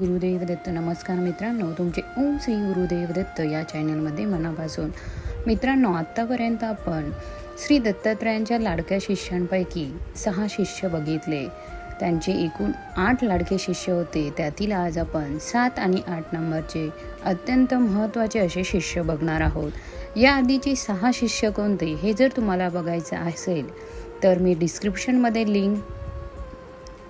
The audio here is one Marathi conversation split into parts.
गुरुदेव दत्त नमस्कार मित्रांनो. तुमचे ओम श्री गुरुदेव दत्त या चॅनलमध्ये मनापासून. मित्रांनो आत्तापर्यंत आपण श्री दत्तात्रयांच्या लाडक्या शिष्यांपैकी सहा शिष्य बघितले. त्यांचे एकूण आठ लाडके शिष्य होते. त्यातील आज आपण सात आणि आठ नंबरचे अत्यंत महत्त्वाचे असे शिष्य बघणार आहोत. या आधीचे सहा शिष्य कोणते हे जर तुम्हाला बघायचं असेल तर मी डिस्क्रिप्शनमध्ये लिंक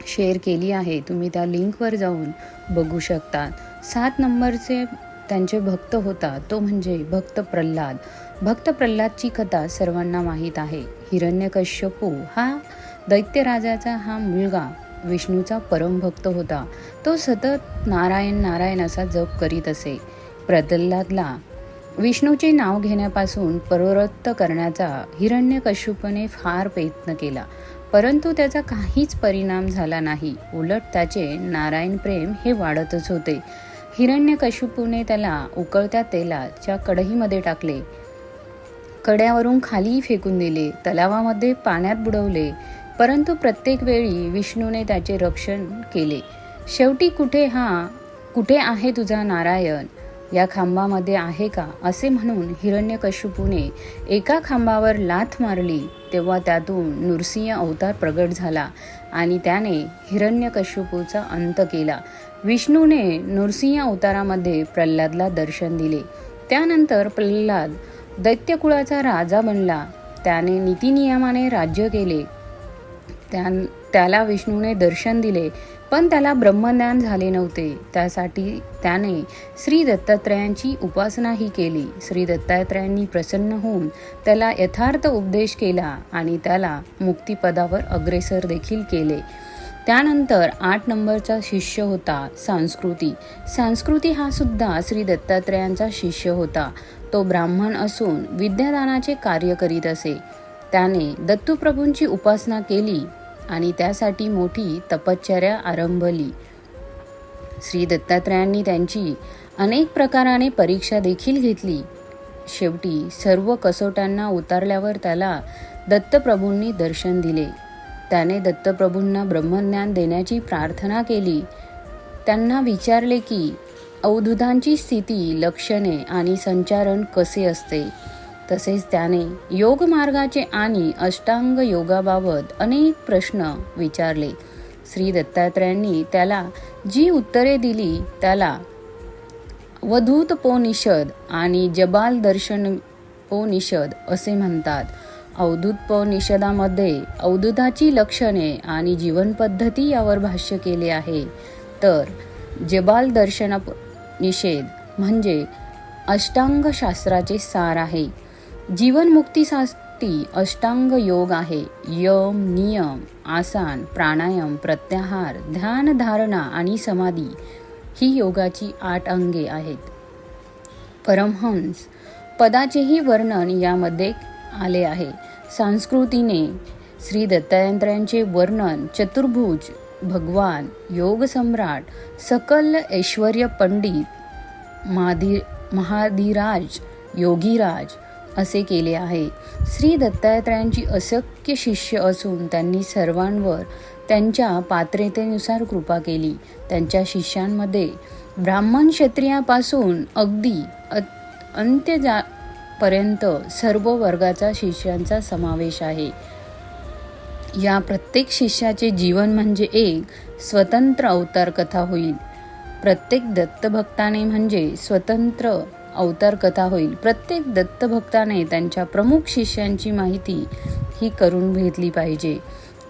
शेअर केली आहे तुम्ही त्या लिंकवर जाऊन बघू शकतात. सात नंबरचे त्यांचे भक्त होता तो म्हणजे भक्त प्रल्हाद. भक्त प्रल्हादची कथा सर्वांना माहीत आहे. हिरण्यकश्यपू हा दैत्यराजाचा हा मुलगा विष्णूचा परमभक्त होता. तो सतत नारायण नारायण असा जप करीत असे. प्रल्हादला विष्णूचे नाव घेण्यापासून प्रवृत्त करण्याचा हिरण्यकश्यपूने फार प्रयत्न केला. परंतु त्याचा काहीच परिणाम झाला नाही. उलट त्याचे नारायण प्रेम हे वाढतच होते. हिरण्यकशिपूने त्याला उकळत्या तेलाच्या कढईमध्ये टाकले. कड्यावरून खाली फेकून दिले. तलावामध्ये पाण्यात बुडवले. परंतु प्रत्येक वेळी विष्णूने त्याचे रक्षण केले. शेवटी कुठे हा कुठे आहे तुझा नारायण? या खांबामध्ये आहे का? असे म्हणून हिरण्यकश्यपूने एका खांबावर लाथ मारली तेव्हा त्यातून नृसिंह अवतार प्रगट झाला आणि त्याने हिरण्यकश्यपूचा अंत केला. विष्णूने नृसिंह अवतारामध्ये प्रल्हादला दर्शन दिले. त्यानंतर प्रल्हाद दैत्यकुळाचा राजा बनला. त्याने नीतिनियमाने राज्य केले. त्या त्याला विष्णूने दर्शन दिले पण त्याला ब्रह्मज्ञान झाले नव्हते. त्यासाठी त्याने श्री दत्तात्रयांची उपासनाही केली. श्री दत्तात्रयांनी प्रसन्न होऊन त्याला यथार्थ उपदेश केला आणि त्याला मुक्तिपदावर अग्रेसर देखील केले. त्यानंतर आठ नंबरचा शिष्य होता सांस्कृती. सांस्कृती हा सुद्धा श्री दत्तात्रयांचा शिष्य होता. तो ब्राह्मण असून विद्यादानाचे कार्य करीत असे. त्याने दत्तूप्रभूंची उपासना केली. आणि त्यासाठी मोठी तपश्चर्या आरंभली. श्री दत्तात्रयांनी त्यांची अनेक प्रकाराने परीक्षा देखील घेतली. शेवटी सर्व कसोट्यांना उतारल्यावर त्याला दत्तप्रभूंनी दर्शन दिले. त्याने दत्तप्रभूंना ब्रह्मज्ञान देण्याची प्रार्थना केली. त्यांना विचारले की अवधूतांची स्थिती लक्षणे आणि संचारण कसे असते? तसेच त्याने योग मार्गाचे आणि अष्टांग योगाबाबत अनेक प्रश्न विचारले. श्री दत्तात्रयांनी त्याला जी उत्तरे दिली त्याला वधूतपोनिषद आणि जबाल दर्शन पोनिषद असे म्हणतात. अवधूतपोनिषदामध्ये अवधूताची लक्षणे आणि जीवनपद्धती यावर भाष्य केले आहे. तर जबाल दर्शन निषेध म्हणजे अष्टांगशास्त्राचे सार आहे. जीवनमुक्तीसाठी अष्टांग योग आहे. यम नियम आसन प्राणायाम प्रत्याहार ध्यान धारणा आणि समाधी ही योगाची आठ अंगे आहेत. परमहंस पदाचेही वर्णन यामध्ये आले आहे. संस्कृतीने श्री दत्तात्रयांचे वर्णन चतुर्भुज भगवान योग सम्राट सकल ऐश्वर्य पंडित माधी महाधीराज योगीराज असे केले आहे. श्री दत्तात्रयांची असंख्य शिष्य असून त्यांनी सर्वांवर त्यांच्या पात्रतेनुसार कृपा केली. त्यांच्या शिष्यांमध्ये ब्राह्मण क्षत्रियापासून अगदी अंत्य जा पर्यंत सर्व वर्गाचा शिष्यांचा समावेश आहे. या प्रत्येक शिष्याचे जीवन म्हणजे एक स्वतंत्र अवतार कथा होईल. प्रत्येक दत्तभक्ताने म्हणजे स्वतंत्र अवतार कथा होईल. प्रत्येक दत्तभक्ताने त्यांच्या प्रमुख शिष्यांची माहिती ही करून घेतली पाहिजे.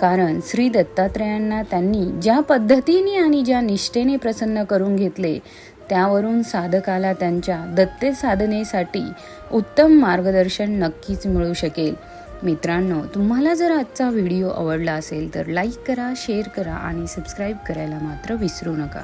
कारण श्री दत्तात्रयांना त्यांनी ज्या पद्धतीने आणि ज्या निष्ठेने प्रसन्न करून घेतले त्यावरून साधकाला त्यांच्या दत्ते साधनेसाठी उत्तम मार्गदर्शन नक्कीच मिळू शकेल. मित्रांनो तुम्हाला जर आजचा व्हिडिओ आवडला असेल तर लाईक करा शेअर करा आणि सबस्क्राईब करायला मात्र विसरू नका.